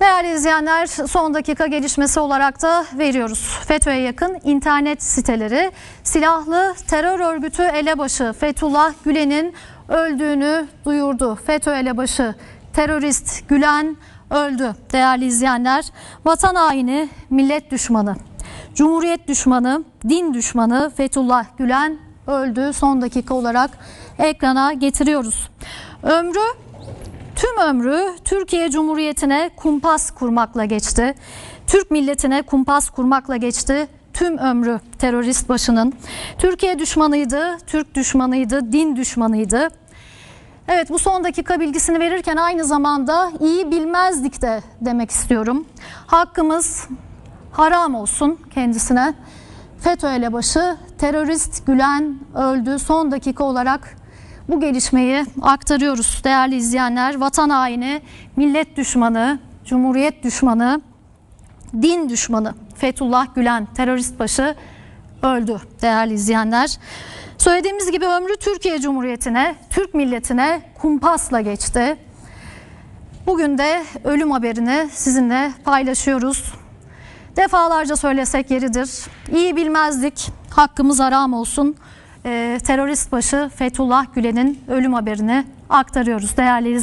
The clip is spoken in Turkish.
Değerli izleyenler son dakika gelişmesi olarak da veriyoruz. FETÖ'ye yakın internet siteleri silahlı terör örgütü elebaşı Fethullah Gülen'in öldüğünü duyurdu. FETÖ elebaşı terörist Gülen öldü değerli izleyenler. Vatan haini, millet düşmanı, cumhuriyet düşmanı, din düşmanı Fethullah Gülen öldü. Son dakika olarak ekrana getiriyoruz. Ömrü ömrü Türkiye Cumhuriyeti'ne kumpas kurmakla geçti. Türk milletine kumpas kurmakla geçti. Tüm ömrü terörist başının. Türkiye düşmanıydı, Türk düşmanıydı, din düşmanıydı. Evet bu son dakika bilgisini verirken aynı zamanda iyi bilmezdik de demek istiyorum. Hakkımız haram olsun kendisine. FETÖ elebaşı terörist Gülen öldü. Son dakika olarak bu gelişmeyi aktarıyoruz değerli izleyenler. Vatan haini, millet düşmanı, cumhuriyet düşmanı, din düşmanı Fethullah Gülen terörist başı öldü değerli izleyenler. Söylediğimiz gibi ömrü Türkiye Cumhuriyeti'ne, Türk milletine kumpasla geçti. Bugün de ölüm haberini sizinle paylaşıyoruz. Defalarca söylesek yeridir. İyi bilmezdik. Hakkımız haram olsun. Ee, terörist başı Fethullah Gülen'in ölüm haberini aktarıyoruz değerli izleyiciler.